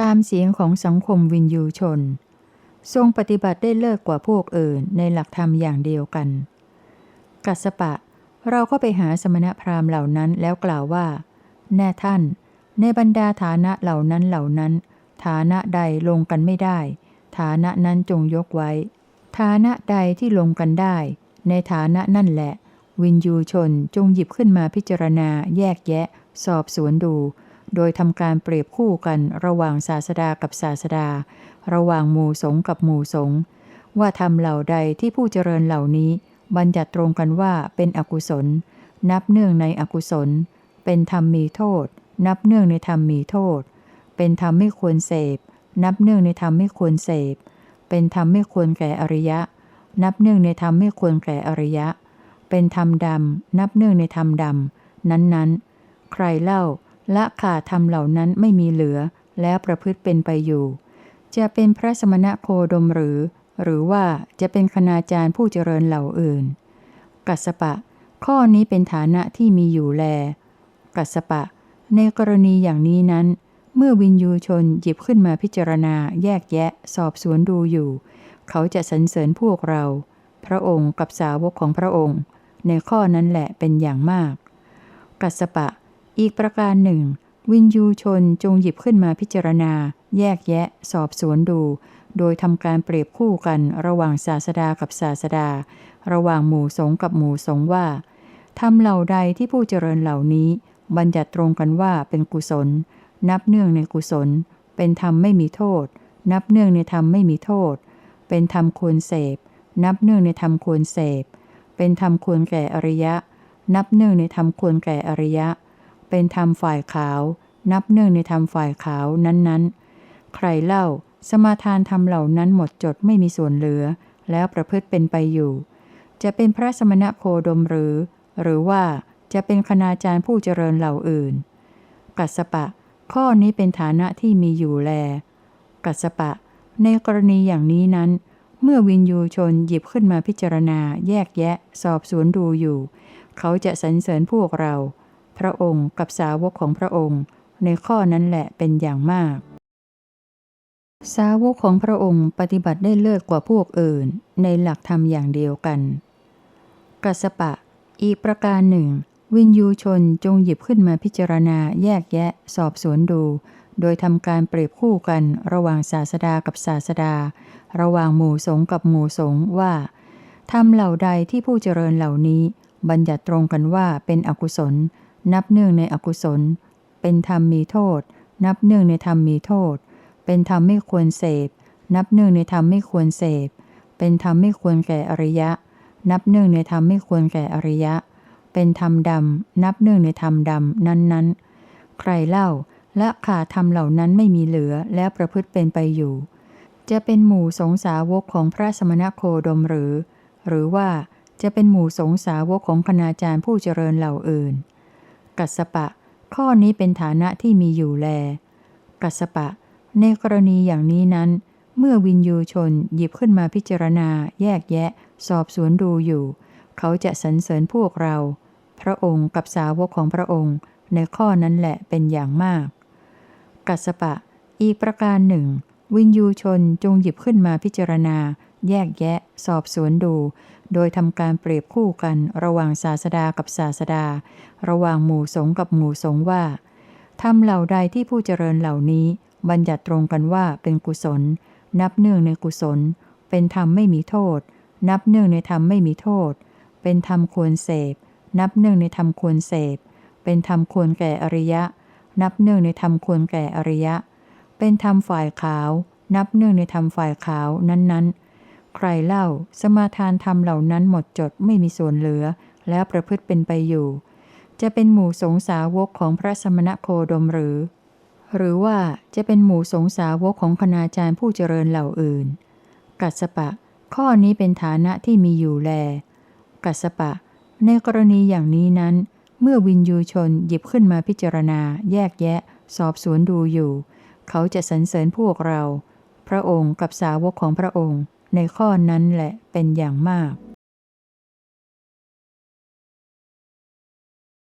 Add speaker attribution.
Speaker 1: ตามเสียงของสังคมวินยูชน ทรงปฏิบัติได้เลิศกว่าพวกอื่นในหลักธรรมอย่างเดียวกัน กัสสปะ เราก็ไปหาสมณพราหมณ์เหล่านั้นแล้วกล่าวว่า แน่ท่าน ในบรรดาฐานะเหล่านั้นเหล่านั้น ฐานะใดลงกันไม่ได้ ฐานะนั้นจงยกไว้ ฐานะใดที่ลงกันได้ ในฐานะนั่นแหละ วินยูชนจงหยิบขึ้นมาพิจารณาแยกแยะ สอบสวนดู โดยทำการเปรียบคู่กันระหว่างศาสดากับศาสดา ระหว่างหมู่สงฆ์กับหมู่สงฆ์ว่าทำเหล่าใดที่ผู้เจริญเหล่านี้ บัญญัติตรงกันว่าเป็นอกุศล นับเนื่องในอกุศล เป็นธรรมมีโทษ นับเนื่องในธรรมมีโทษ เป็นธรรมไม่ควรเสพ นับเนื่องในธรรมไม่ควรเสพ เป็นธรรมไม่ควรแก่อริยะ นับเนื่องในธรรมไม่ควรแก่อริยะ เป็นธรรมดำนับเนื่องในธรรมดำนั้นๆ ใครเล่า ละขาดธรรมเหล่านั้นไม่มีเหลือ แล้วประพฤติเป็นไปอยู่ จะเป็นพระสมณะโคดมหรือ หรือว่าจะเป็นคณาจารย์ผู้เจริญเหล่าอื่น กัสปะ ข้อนี้เป็นฐานะที่มีอยู่แล กัสปะ ในกรณีอย่างนี้นั้น เมื่อวินยูชนหยิบขึ้นมาพิจารณาแยกแยะ สอบสวนดูอยู่ เขาจะสรรเสริญพวกเรา พระองค์กับสาวกของพระองค์ ในข้อนั้นแหละเป็นอย่างมาก กัสปะ อีกประการหนึ่ง วินยูชนจงหยิบขึ้นมาพิจารณา แยกแยะ สอบสวนดู โดยทำการเปรียบคู่กันระหว่างศาสดากับศาสดา ระหว่างหมู่สงฆ์กับหมู่สงฆ์ว่าทำเหล่าใดที่ผู้เจริญเหล่านี้ บัญญัติตรงกันว่าเป็นกุศล นับเนื่องในกุศล เป็นธรรมไม่มีโทษ นับเนื่องในธรรมไม่มีโทษ เป็นธรรมควรเสพ นับเนื่องในธรรมควรเสพ เป็นธรรมควรแก่อริยะ นับเนื่องในธรรมควรแก่อริยะ เป็นธรรมฝ่ายขาว นับเนื่องในธรรมฝ่ายขาวนั้นๆ ใครเล่าสมาทานธรรมเหล่านั้นหมดจดไม่มีส่วนเหลือ แล้วประพฤติเป็นไปอยู่ จะเป็นพระสมณะโคดมหรือ หรือว่าจะเป็นคณาจารย์ผู้เจริญเหล่าอื่น กัสปะ ข้อนี้เป็นฐานะที่มีอยู่แล กัสปะ ในกรณีอย่างนี้นั้น เมื่อวินยูชนหยิบขึ้นมาพิจารณา แยกแยะ สอบสวนดูอยู่ เขาจะสรรเสริญพวกเรา พระองค์กับสาวกของพระองค์ ในข้อนั้นแหละเป็นอย่างมาก สาวกของพระองค์ปฏิบัติได้เลิศกว่าพวกอื่น ในหลักธรรมอย่างเดียวกัน กัสสปะ อีกประการหนึ่ง วินยูชนจงหยิบขึ้นมาพิจารณาแยกแยะ สอบสวนดู โดยทำการเปรียบคู่กันระหว่างศาสดากับศาสดา ระหว่างหมู่สงกับหมู่สงว่าทำเหล่าใดที่ผู้เจริญเหล่านี้ บัญญัติตรงกันว่าเป็นอกุศล นับเนื่องในอกุศล เป็นธรรมมีโทษ นับเนื่องในธรรมมีโทษ เป็นธรรมไม่ควรเสพ นับเนื่องในธรรมไม่ควรเสพ เป็นธรรมไม่ควรแก่อริยะ นับเนื่องในธรรมไม่ควรแก่อริยะ เป็นธรรมดำ นับเนื่องในธรรมดำนั้นๆ ใครเล่าและขาธรรมเหล่านั้นไม่มีเหลือแล้วประพฤติเป็นไปอยู่ จะเป็นหมู่สงสาวกของพระสมณโคดมหรือ หรือว่าจะเป็นหมู่สงสาวกของคณาจารย์ผู้เจริญเหล่าอื่น กัสปะ ข้อนี้เป็นฐานะที่มีอยู่แล กัสปะ ในกรณีอย่างนี้นั้น เมื่อวินยูชนหยิบขึ้นมาพิจารณา แยกแยะ สอบสวนดูอยู่ เขาจะสรรเสริญพวกเรา พระองค์กับสาวกของพระองค์ ในข้อนั้นแหละเป็นอย่างมาก กัสปะ อีกประการหนึ่ง วินยูชนจงหยิบขึ้นมาพิจารณา แยกแยะ สอบสวนดู โดยทำการเปรียบคู่กันระหว่างศาสดากับศาสดา ระหว่างหมู่สงฆ์กับหมู่สงฆ์ว่าทำเหล่าใดที่ผู้เจริญเหล่านี้ บัญญัติตรงกันว่าเป็นกุศล นับเนื่องในกุศล เป็นธรรมไม่มีโทษ นับเนื่องในธรรมไม่มีโทษ เป็นธรรมควรเสพ นับเนื่องในธรรมควรเสพ เป็นธรรมควรแก่อริยะ นับเนื่องในธรรมควรแก่อริยะ เป็นธรรมฝ่ายขาว นับเนื่องในธรรมฝ่ายขาวนั้นๆ ใครเล่าสมาทานธรรมเหล่านั้นหมดจดไม่มีส่วนเหลือ แล้วประพฤติเป็นไปอยู่ จะเป็นหมู่สงสาวกของพระสมณโคดมหรือ หรือว่าจะเป็นหมู่สงสาวกของคณาจารย์ผู้เจริญเหล่าอื่น กัสปะ ข้อนี้เป็นฐานะที่มีอยู่แล กัสปะ ในกรณีอย่างนี้นั้น เมื่อวินยูชนหยิบขึ้นมาพิจารณา แยกแยะ สอบสวนดูอยู่ เขาจะสรรเสริญพวกเรา พระองค์กับสาวกของพระองค์ ในข้อนั้นแหละเป็นอย่างมาก